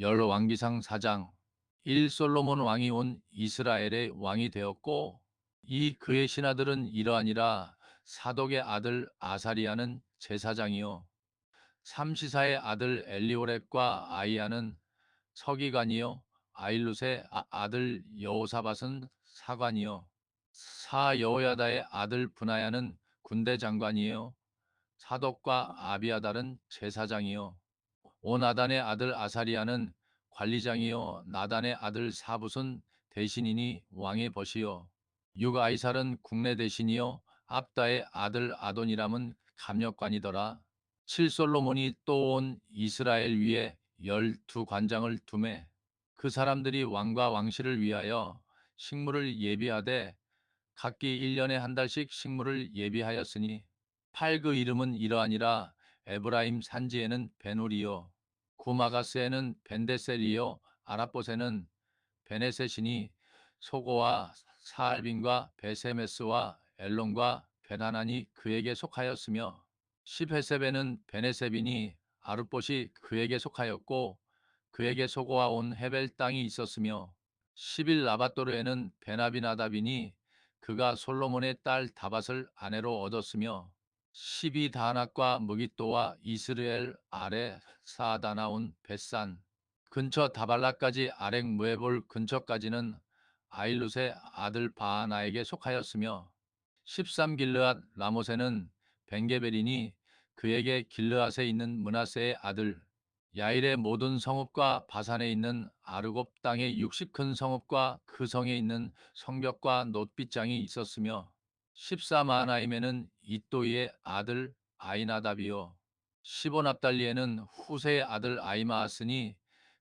열 왕기상 4장 1 솔로몬 왕이 온 이스라엘의 왕이 되었고 이 그의 신하들은 이러하니라 사독의 아들 아사리아는 제사장이요 삼시사의 아들 엘리오렙과 아이야는 서기관이요 아일룻의 아- 아들 여호사밧은 사관이요 사 여호야다의 아들 분하야는 군대 장관이요 사독과 아비아달은 제사장이요 오 나단의 아들 아사리아는 관리장이요 나단의 아들 사붓은 대신이니 왕의 벗이요. 육 아이살은 국내 대신이요 압다의 아들 아도니람은 감역관이더라. 칠 솔로몬이 또 온 이스라엘 위에 열두 관장을 두매 그 사람들이 왕과 왕실을 위하여 식물을 예비하되 각기 일년에한 달씩 식물을 예비하였으니 팔 그 이름은 이러하니라. 에브라임 산지에는 베누리요 구마가스에는 벤데셀이요 아라봇에는 베네셋이니 소고와 사알빈과 베세메스와 엘론과 베나난이 그에게 속하였으며 시베셉에는 베네셉이니 아르봇이 그에게 속하였고 그에게 소고와 온 헤벨 땅이 있었으며 11 라바토르에는 베나비나답이니 그가 솔로몬의 딸 다밧을 아내로 얻었으며 12 다낙과 무기또와 이스르엘 아래 사아다 나온 벳산 근처 다발라까지 아렉 무에볼 근처까지는 아일룻의 아들 바하나에게 속하였으며 13 길르앗 라못에는 벤게벨이니 그에게 길르앗에 있는 문하세의 아들 야일의 모든 성읍과 바산에 있는 아르곱 땅의 60큰 성읍과 그 성에 있는 성벽과 놋빗장이 있었으며 14마나임에는 이또이의 아들 아이나답이요. 15납달리에는 후세의 아들 아이마하스니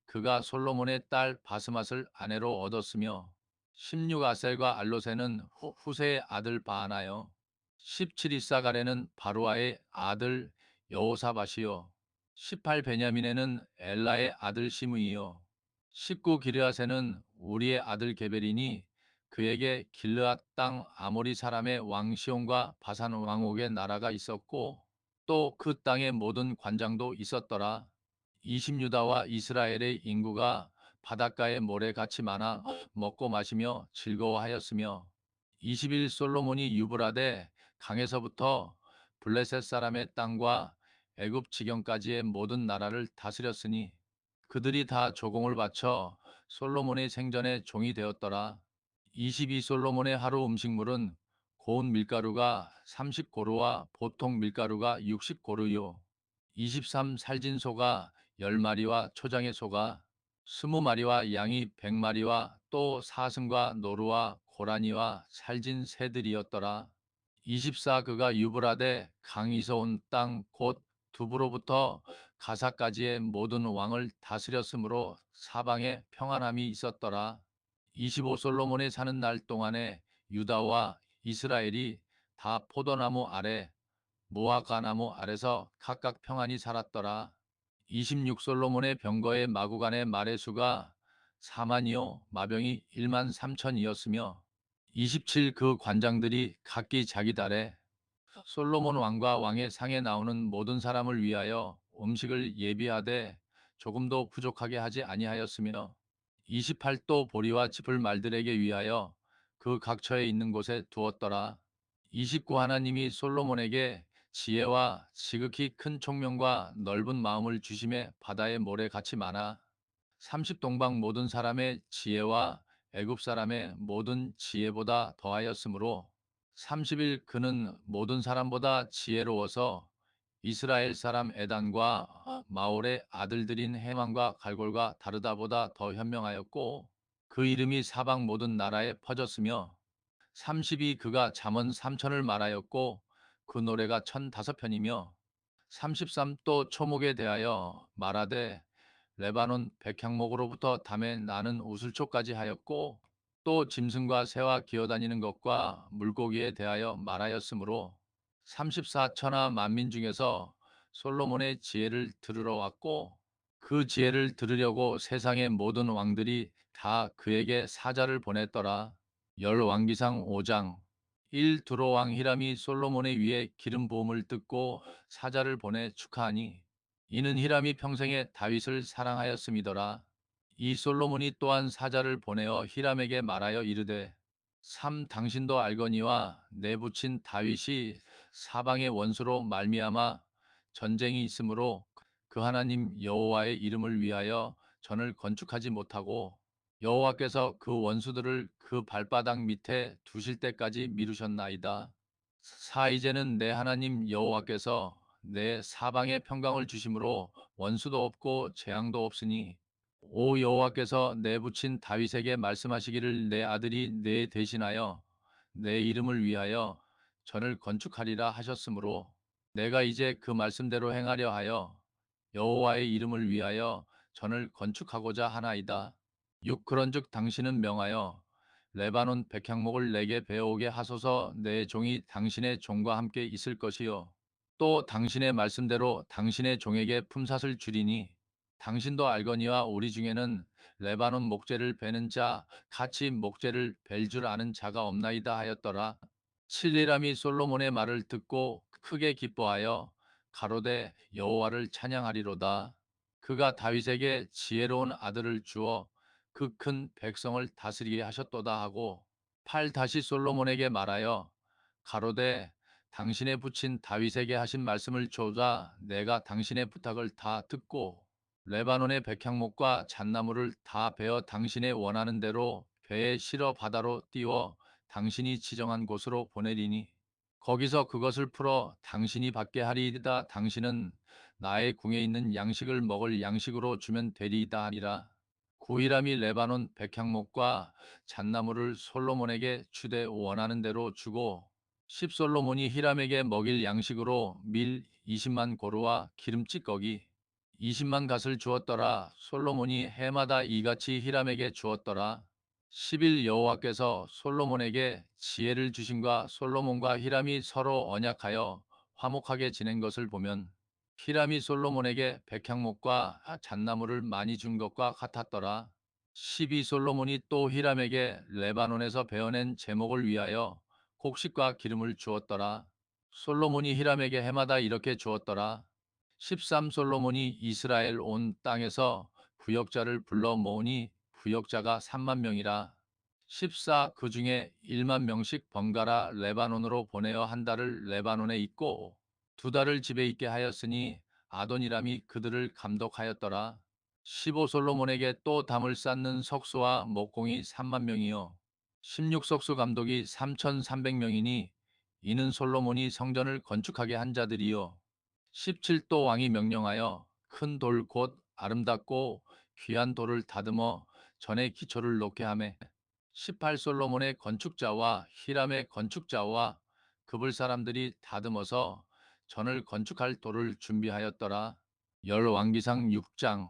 그가 솔로몬의 딸 바스맛을 아내로 얻었으며 16아셀과 알롯에는 후- 후세의 아들 바하나요. 17이사갈에는 바루아의 아들 여호사밧이요. 18 베냐민에는 엘라의 아들 시므이요. 19 기르앗에는 우리의 아들 게벨이니 그에게 길르앗 땅 아모리 사람의 왕 시온과 바산 왕옥의 나라가 있었고 또 그 땅의 모든 관장도 있었더라. 20유다와 이스라엘의 인구가 바닷가의 모래같이 많아 먹고 마시며 즐거워하였으며 21 솔로몬이 유브라데 강에서부터 블레셋 사람의 땅과 애굽 지경까지의 모든 나라를 다스렸으니 그들이 다 조공을 바쳐 솔로몬의 생전에 종이 되었더라. 22 솔로몬의 하루 음식물은 고운 밀가루가 30고루와 보통 밀가루가 60고루요. 23 살진 소가 10마리와 초장의 소가 20마리와 양이 100마리와 또 사슴과 노루와 고라니와 살진 새들이었더라. 24 그가 유브라데 강에서 온 땅 곧 두부로부터 가사까지의 모든 왕을 다스렸으므로 사방에 평안함이 있었더라. 25 솔로몬의 사는 날 동안에 유다와 이스라엘이 다 포도나무 아래 무화과나무 아래서 각각 평안히 살았더라. 26 솔로몬의 병거의 마구간의 말의 수가 4만이요 마병이 1만 3천이었으며 27 그 관장들이 각기 자기 달에 솔로몬 왕과 왕의 상에 나오는 모든 사람을 위하여 음식을 예비하되 조금도 부족하게 하지 아니하였으며 28도 보리와 짚을 말들에게 위하여 그 각처에 있는 곳에 두었더라. 29 하나님이 솔로몬에게 지혜와 지극히 큰 총명과 넓은 마음을 주심에 바다의 모래 같이 많아 30 동방 모든 사람의 지혜와 애굽 사람의 모든 지혜보다 더하였으므로 30일 그는 모든 사람보다 지혜로워서 이스라엘 사람 에단과 마올의 아들들인 해만과 갈골과 다르다보다 더 현명하였고 그 이름이 사방 모든 나라에 퍼졌으며 30이 그가 잠언 3천을 말하였고 그 노래가 1005편이며 33 또 초목에 대하여 말하되 레바논 백향목으로부터 담에 나는 우슬초까지 하였고 또 짐승과 새와 기어다니는 것과 물고기에 대하여 말하였으므로 34천하 만민 중에서 솔로몬의 지혜를 들으러 왔고 그 지혜를 들으려고 세상의 모든 왕들이 다 그에게 사자를 보냈더라. 열 왕기상 5장 1 두로 왕 히람이 솔로몬의 위에 기름 부음을 듣고 사자를 보내 축하하니 이는 히람이 평생에 다윗을 사랑하였음이더라. 이 솔로몬이 또한 사자를 보내어 히람에게 말하여 이르되 3. 당신도 알거니와 내 부친 다윗이 사방의 원수로 말미암아 전쟁이 있으므로 그 하나님 여호와의 이름을 위하여 전을 건축하지 못하고 여호와께서 그 원수들을 그 발바닥 밑에 두실 때까지 미루셨나이다. 4. 이제는 내 하나님 여호와께서 내 사방에 평강을 주심으로 원수도 없고 재앙도 없으니 오 여호와께서 내 부친 다윗에게 말씀하시기를 내 아들이 내 대신하여 내 이름을 위하여 전을 건축하리라 하셨으므로 내가 이제 그 말씀대로 행하려 하여 여호와의 이름을 위하여 전을 건축하고자 하나이다. 6. 그런즉 당신은 명하여 레바논 백향목을 내게 베어오게 하소서 내 종이 당신의 종과 함께 있을 것이요 또 당신의 말씀대로 당신의 종에게 품삯을 주리니 당신도 알거니와 우리 중에는 레바논 목재를 베는 자 같이 목재를 벨 줄 아는 자가 없나이다 하였더라. 칠리람이 솔로몬의 말을 듣고 크게 기뻐하여 가로되 여호와를 찬양하리로다. 그가 다윗에게 지혜로운 아들을 주어 그 큰 백성을 다스리게 하셨도다 하고 팔 다시 솔로몬에게 말하여 가로되 당신의 부친 다윗에게 하신 말씀을 조자 내가 당신의 부탁을 다 듣고 레바논의 백향목과 잣나무를 다 베어 당신의 원하는 대로 배에 실어 바다로 띄워 당신이 지정한 곳으로 보내리니 거기서 그것을 풀어 당신이 받게 하리이다 당신은 나의 궁에 있는 양식을 먹을 양식으로 주면 되리이다 하리라. 구이람이 레바논 백향목과 잣나무를 솔로몬에게 주되 원하는 대로 주고 십솔로몬이 히람에게 먹일 양식으로 밀 20만 고루와 기름찌꺼기 20만 갓을 주었더라. 솔로몬이 해마다 이같이 히람에게 주었더라. 10일 여호와께서 솔로몬에게 지혜를 주신과 솔로몬과 히람이 서로 언약하여 화목하게 지낸 것을 보면 히람이 솔로몬에게 백향목과 잣나무를 많이 준 것과 같았더라. 12 솔로몬이 또 히람에게 레바논에서 베어낸 제목을 위하여 곡식과 기름을 주었더라. 솔로몬이 히람에게 해마다 이렇게 주었더라. 13 솔로몬이 이스라엘 온 땅에서 부역자를 불러 모으니 부역자가 3만 명이라. 14 그 중에 1만 명씩 번갈아 레바논으로 보내어 한 달을 레바논에 있고 두 달을 집에 있게 하였으니 아도니람이 그들을 감독하였더라. 15 솔로몬에게 또 담을 쌓는 석수와 목공이 3만 명이요 16 석수 감독이 3,300명이니 이는 솔로몬이 성전을 건축하게 한 자들이요 17도 왕이 명령하여 큰 돌 곧 아름답고 귀한 돌을 다듬어 전에 기초를 놓게 하매 18 솔로몬의 건축자와 히람의 건축자와 급을 사람들이 다듬어서 전을 건축할 돌을 준비하였더라. 열 왕기상 6장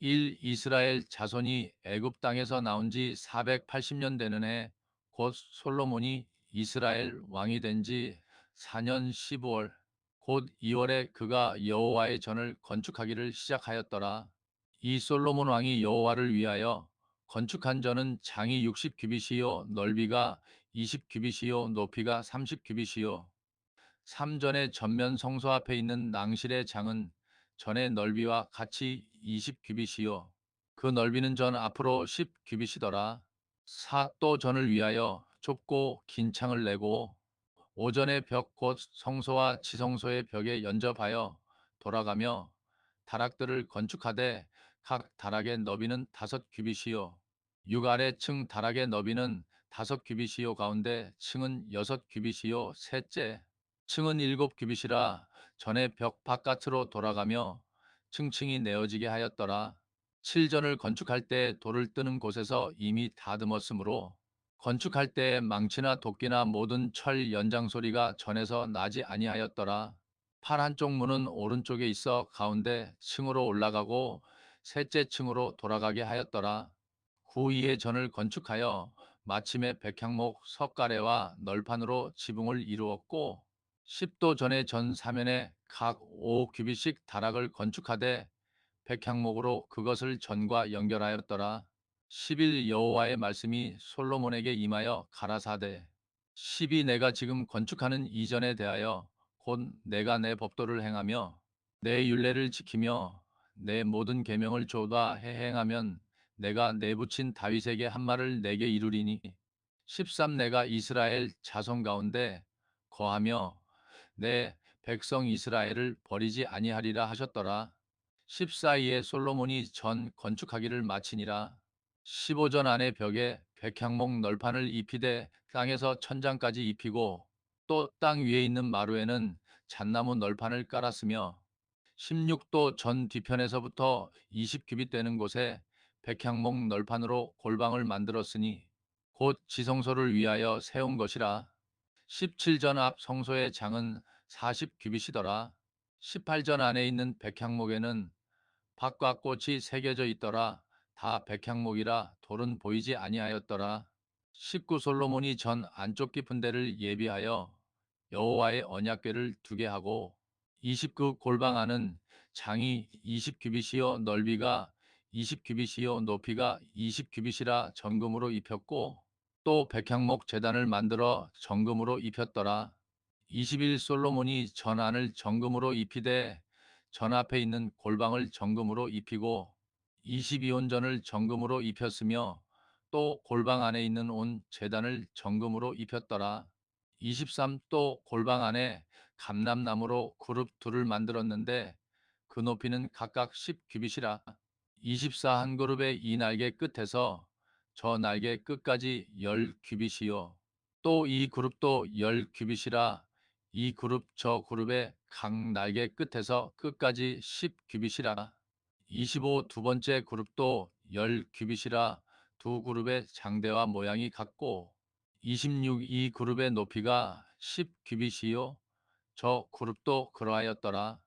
1 이스라엘 자손이 애굽 땅에서 나온 지 480년 되는 해 곧 솔로몬이 이스라엘 왕이 된 지 4년 15월 곧 2월에 그가 여호와의 전을 건축하기를 시작하였더라. 이 솔로몬 왕이 여호와를 위하여 건축 한 전은 장이 60규빗이요 넓이가 20규빗이요 높이가 30규빗이요 3전의 전면 성소 앞에 있는 낭실의 장은 전의 넓이와 같이 20규빗이요 그 넓이는 전 앞으로 10규빗이더라. 4. 또 전을 위하여 좁고 긴 창을 내고 오전의 벽 곧 성소와 지성소의 벽에 연접하여 돌아가며 다락들을 건축하되 각 다락의 너비는 다섯 규빗이요 육 아래 층 다락의 너비는 다섯 규빗이요 가운데 층은 여섯 규빗이요 셋째 층은 일곱 규빗이라 전의 벽 바깥으로 돌아가며 층층이 내어지게 하였더라. 칠전을 건축할 때 돌을 뜨는 곳에서 이미 다듬었으므로 건축할 때 망치나 도끼나 모든 철 연장 소리가 전에서 나지 아니하였더라. 팔 한쪽 문은 오른쪽에 있어 가운데 층으로 올라가고 셋째 층으로 돌아가게 하였더라. 구 이에 전을 건축하여 마침에 백향목 석가래와 널판으로 지붕을 이루었고 10도 전의 전 사면에 각 5규빗씩 다락을 건축하되 백향목으로 그것을 전과 연결하였더라. 10일 여호와의 말씀이 솔로몬에게 임하여 가라사대 10이 내가 지금 건축하는 이전에 대하여 곧 내가 내 법도를 행하며 내 율례를 지키며 내 모든 계명을 조다 해행하면 내가 내붙인 다윗에게 한 말을 내게 이루리니 13 내가 이스라엘 자손 가운데 거하며 내 백성 이스라엘을 버리지 아니하리라 하셨더라. 14이에 솔로몬이 전 건축하기를 마치니라. 15전 안에 벽에 백향목 널판을 입히되 땅에서 천장까지 입히고 또 땅 위에 있는 마루에는 잣나무 널판을 깔았으며 16도 전 뒤편에서부터 20규빗 되는 곳에 백향목 널판으로 골방을 만들었으니 곧 지성소를 위하여 세운 것이라. 17전 앞 성소의 장은 40규빗이더라. 18전 안에 있는 백향목에는 밭과 꽃이 새겨져 있더라. 다 백향목이라 돌은 보이지 아니하였더라. 19 솔로몬이 전 안쪽 깊은 데를 예비하여 여호와의 언약궤를 두게 하고 29 골방 안은 장이 20규빗이요 넓이가 20규빗이요 높이가 20규빗이라 정금으로 입혔고 또 백향목 제단을 만들어 정금으로 입혔더라. 21 솔로몬이 전 안을 정금으로 입히되 전 앞에 있는 골방을 정금으로 입히고 22온전을 정금으로 입혔으며 또 골방 안에 있는 온 제단을 정금으로 입혔더라. 23 또 골방 안에 감람나무로 그룹 둘을 만들었는데 그 높이는 각각 10규빗이라. 24한 그룹의 이 날개 끝에서 저 날개 끝까지 10규빗이요. 또 이 그룹도 10규빗이라 이 그룹 저 그룹의 각 날개 끝에서 끝까지 10규빗이라. 25 두 번째 그룹도 10규빗이라 두 그룹의 장대와 모양이 같고 26 이 그룹의 높이가 10규빗이요. 저 그룹도 그러하였더라.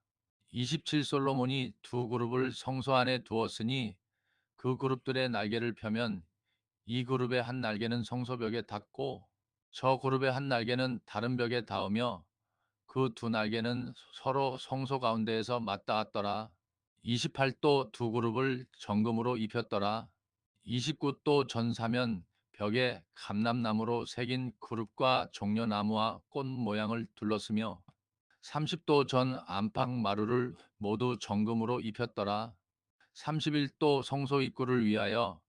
27 솔로몬이 두 그룹을 성소 안에 두었으니 그 그룹들의 날개를 펴면 이 그룹의 한 날개는 성소벽에 닿고 저 그룹의 한 날개는 다른 벽에 닿으며 그 두 날개는 서로 성소 가운데에서 맞닿았더라. 28도 두 그룹을 정금으로 입혔더라. 29도 전사면 벽에 감람나무로 새긴 그룹과 종려나무와 꽃 모양을 둘렀으며 30도 전 안팎 마루를 모두 정금으로 입혔더라. 31도 성소 입구를 위하여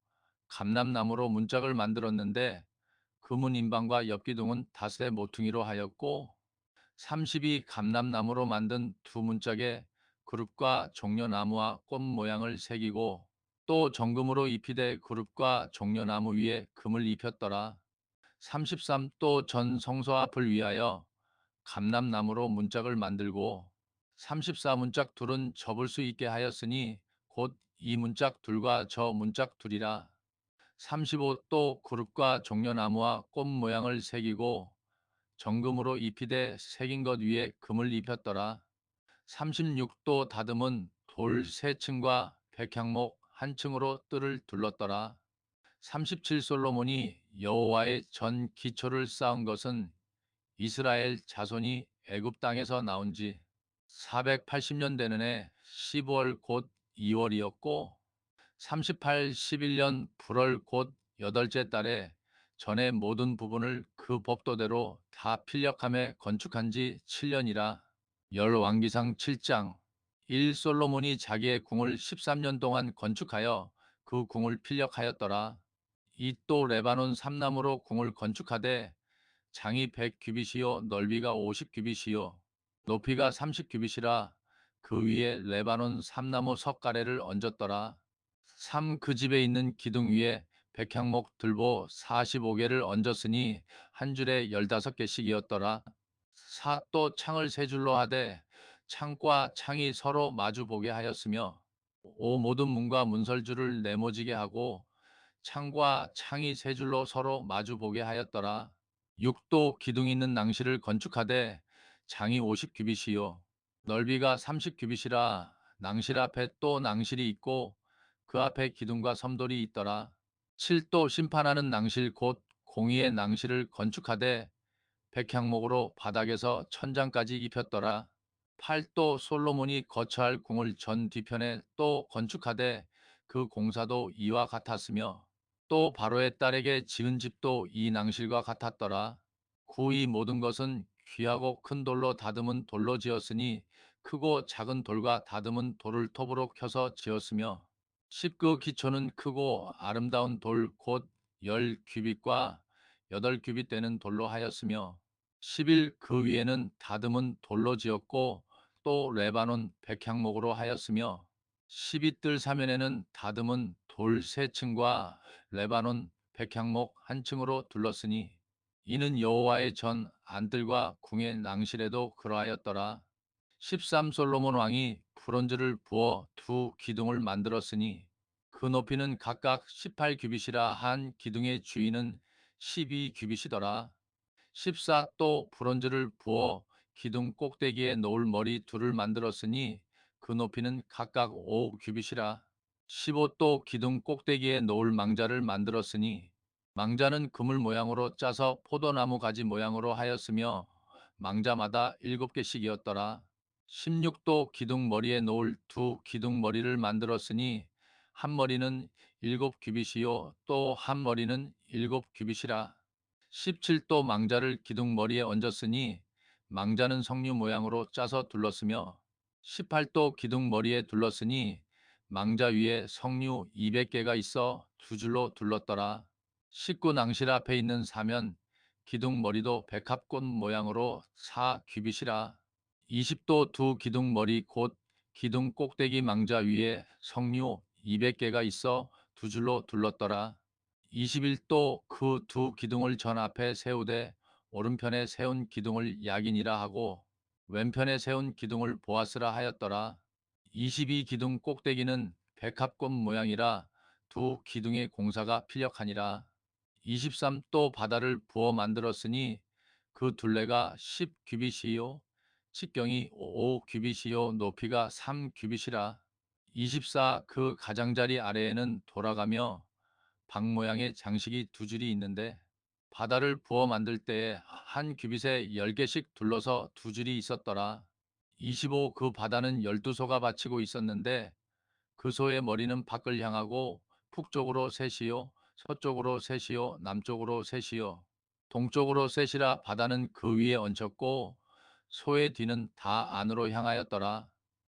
감람나무로 문짝을 만들었는데 금은 인방과 옆기둥은 다스의 모퉁이로 하였고 32 감람나무로 만든 두 문짝에 그룹과 종려나무와 꽃 모양을 새기고 또 정금으로 입히되 그룹과 종려나무 위에 금을 입혔더라. 33또 전 성소 앞을 위하여 감람나무로 문짝을 만들고 34 문짝 둘은 접을 수 있게 하였으니 곧 이 문짝 둘과 저 문짝 둘이라. 35또 그룹과 종려나무와 꽃 모양을 새기고 정금으로 입히되 새긴 것 위에 금을 입혔더라. 36도 다듬은 돌 세 층과 백향목 한 층으로 뜰을 둘렀더라. 37 솔로몬이 여호와의 전 기초를 쌓은 것은 이스라엘 자손이 애굽 땅에서 나온 지 480년 되는 해 15월 곧 2월이었고 38 11년 불월 곧 여덟째 달에 전의 모든 부분을 그 법도대로 다 필력함에 건축한 지 7년이라 열 왕기상 7장 1 솔로몬이 자기의 궁을 13년 동안 건축하여 그 궁을 필력하였더라. 이 또 레바논 삼나무로 궁을 건축하되 장이 100규빗이요 넓이가 50규빗이요 높이가 30규빗이라 그 위에 레바논 삼나무 석가래를 얹었더라. 3그 집에 있는 기둥 위에 백향목 들보 45개를 얹었으니 한 줄에 15개씩이었더라. 4또 창을 세 줄로 하되 창과 창이 서로 마주 보게 하였으며 5 모든 문과 문설주를 네모지게 하고 창과 창이 세 줄로 서로 마주 보게 하였더라. 6도 기둥 있는 낭실을 건축하되 장이 50규빗이요 넓이가 30규빗이라 낭실 앞에 또 낭실이 있고 그 앞에 기둥과 섬돌이 있더라. 7도 심판하는 낭실 곧 공의의 낭실을 건축하되 백향목으로 바닥에서 천장까지 입혔더라. 8도 솔로몬이 거처할 궁을 전 뒤편에 또 건축하되 그 공사도 이와 같았으며 또 바로의 딸에게 지은 집도 이 낭실과 같았더라. 구이 모든 것은 귀하고 큰 돌로 다듬은 돌로 지었으니 크고 작은 돌과 다듬은 돌을 톱으로 켜서 지었으며 10그 기초는 크고 아름다운 돌곧열 규빗과 여덟 규빗 되는 돌로 하였으며 11그 위에는 다듬은 돌로 지었고 또 레바논 백향목으로 하였으며 12뜰 사면에는 다듬은 돌 세 층과 레바논 백향목 한 층으로 둘렀으니 이는 여호와의 전 안뜰과 궁의 낭실에도 그러하였더라. 13 솔로몬 왕이 브론즈를 부어 두 기둥을 만들었으니 그 높이는 각각 18 규빗이라 한 기둥의 주인은 12 규빗이더라. 14 또 브론즈를 부어 기둥 꼭대기에 놓을 머리 둘을 만들었으니 그 높이는 각각 5 규빗이라. 15또 기둥 꼭대기에 놓을 망자를 만들었으니 망자는 그물 모양으로 짜서 포도나무 가지 모양으로 하였으며 망자마다 일곱 개씩이었더라. 16도 기둥 머리에 놓을 두 기둥 머리를 만들었으니 한 머리는 일곱 규빗이요 또 한 머리는 일곱 규빗이라. 17도 망자를 기둥 머리에 얹었으니 망자는 성류 모양으로 짜서 둘렀으며 18도 기둥 머리에 둘렀으니 망자 위에 성류 200개가 있어 두 줄로 둘렀더라. 19 낭실 앞에 있는 사면 기둥 머리도 백합꽃 모양으로 4 규빗이라. 20도 두 기둥 머리 곧 기둥 꼭대기 망자 위에 성류 200개가 있어 두 줄로 둘렀더라. 21도 그 두 기둥을 전 앞에 세우되 오른편에 세운 기둥을 야긴이라 하고 왼편에 세운 기둥을 보아스라 하였더라. 22 기둥 꼭대기는 백합꽃 모양이라 두 기둥의 공사가 필력하니라. 23 또 바다를 부어 만들었으니 그 둘레가 10 규빗이요 직경이 5 규빗이요 높이가 3 규빗이라 24 그 가장자리 아래에는 돌아가며 방 모양의 장식이 두 줄이 있는데 바다를 부어 만들 때에 한 규빗에 10개씩 둘러서 두 줄이 있었더라 25 그 바다는 12소가 받치고 있었는데 그 소의 머리는 밖을 향하고 북쪽으로 셋이요 서쪽으로 셋이요 남쪽으로 셋이요 동쪽으로 셋이라 바다는 그 위에 얹혔고 소의 뒤는 다 안으로 향하였더라.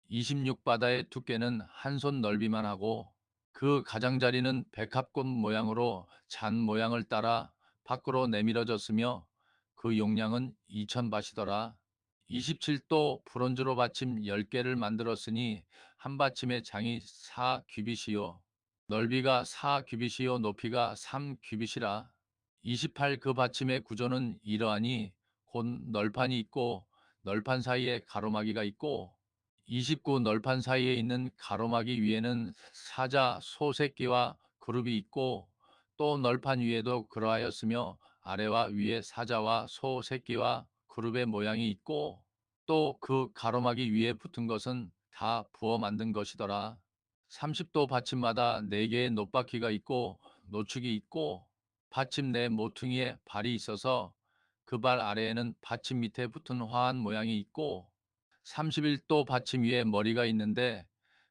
26바다의 두께는 한 손 넓이만 하고 그 가장자리는 백합꽃 모양으로 잔 모양을 따라 밖으로 내밀어졌으며 그 용량은 2천밭이더라. 27도 브론즈로 받침 10개를 만들었으니 한 받침의 장이 4 규빗이요. 넓이가 4 규빗이요 높이가 3 규빗이라. 28 그 받침의 구조는 이러하니 곧 널판이 있고 널판 사이에 가로막이가 있고 29 널판 사이에 있는 가로막이 위에는 사자 소 새끼와 그룹이 있고 또 널판 위에도 그러하였으며 아래와 위에 사자와 소 새끼와 그룹의 모양이 있고 또 그 가로막이 위에 붙은 것은 다 부어 만든 것이더라. 30도 받침마다 4개의 노바퀴가 있고 노축이 있고 받침 내 모퉁이에 발이 있어서 그 발 아래에는 받침 밑에 붙은 화한 모양이 있고 31도 받침 위에 머리가 있는데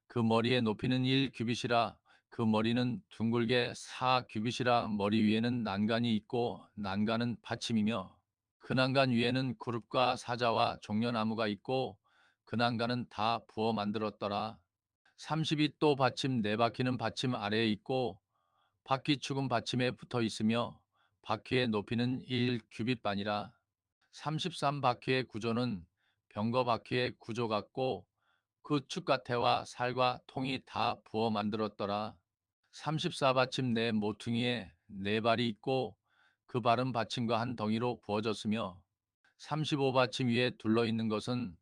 그 머리의 높이는 1 규빗이라 그 머리는 둥글게 4 규빗이라 머리 위에는 난간이 있고 난간은 받침이며 그 난간 위에는 그룹과 사자와 종려나무가 있고 그 난간은 다 부어 만들었더라. 32도 받침 네 바퀴는 받침 아래에 있고 바퀴 축은 받침에 붙어 있으며 바퀴의 높이는 1 규빗 반이라 33 바퀴의 구조는 병거 바퀴의 구조 같고 그 축가태와 살과 통이 다 부어 만들었더라. 34 받침 네 모퉁이에 네 발이 있고 그 발은 받침과 한 덩이로 부어졌으며 35 받침 위에 둘러 있는 것은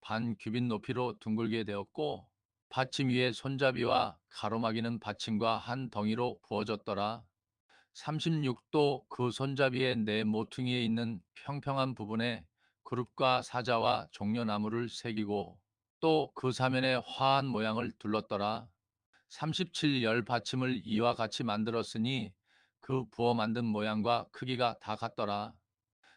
반 규빗 높이로 둥글게 되었고 받침 위에 손잡이와 가로막이는 받침과 한 덩이로 부어졌더라. 36도 그 손잡이의 네 모퉁이에 있는 평평한 부분에 그룹과 사자와 종려나무를 새기고 또 그 사면에 화한 모양을 둘렀더라. 37열 받침을 이와 같이 만들었으니 그 부어 만든 모양과 크기가 다 같더라.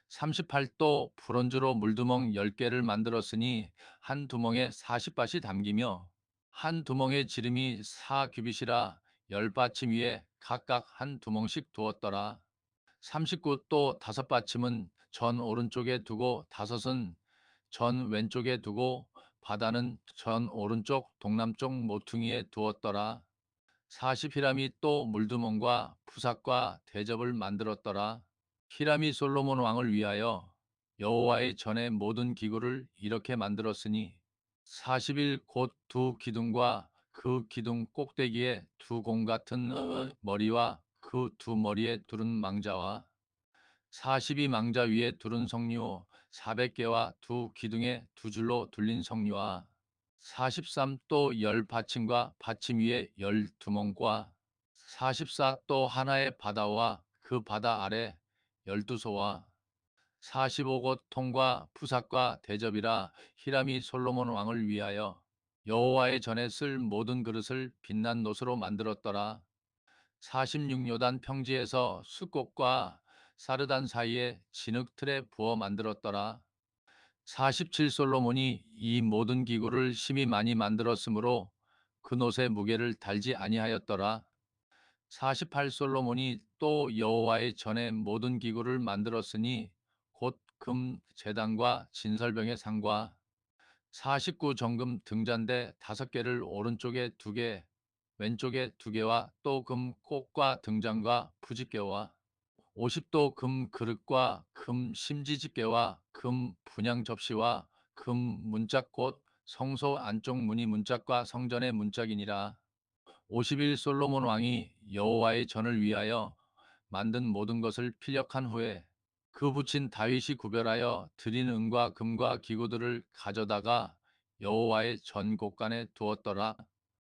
38도 브론즈로 물두멍 10개를 만들었으니 한 두멍에 40밭이 담기며 한 두멍의 지름이 4 규빗이라 열 받침 위에 각각 한 두멍씩 두었더라. 39또 다섯 받침은 전 오른쪽에 두고 다섯은 전 왼쪽에 두고 바다는 전 오른쪽 동남쪽 모퉁이에 두었더라. 40 히람이 또 물두멍과 푸삭과 대접을 만들었더라. 히람이 솔로몬 왕을 위하여 여호와의 전의 모든 기구를 이렇게 만들었으니 40일 곧 두 기둥과 그 기둥 꼭대기에 두 공 같은 머리와 그 두 머리에 두른 망자와 42 망자 위에 두른 성류 400개와 두 기둥에 두 줄로 둘린 성류와 43또 열 받침과 받침 위에 열 두 멍과 44또 하나의 바다와 그 바다 아래 열두 소와 45곳 통과 푸삭과 대접이라 히람이 솔로몬 왕을 위하여 여호와의 전에 쓸 모든 그릇을 빛난 노스로 만들었더라. 46요단 평지에서 숫꽃과 사르단 사이에 진흙 틀에 부어 만들었더라. 47 솔로몬이 이 모든 기구를 심히 많이 만들었으므로 그 노새 무게를 달지 아니하였더라. 48 솔로몬이 또 여호와의 전에 모든 기구를 만들었으니 곧금 제단과 진설병의 상과 49 정금 등잔대 다섯 개를 오른쪽에 두 개, 왼쪽에 두 개와 또 금 꽃과 등잔과 부집개와 50도 금 그릇과 금 심지 집게와 금 분양 접시와 금 문짝꽃 성소 안쪽 문이 문짝과 성전의 문짝이니라. 50일 솔로몬 왕이 여호와의 전을 위하여 만든 모든 것을 필력한 후에 그 붙인 다윗이 구별하여 드린 은과 금과 기구들을 가져다가 여호와의 전 곳간에 두었더라.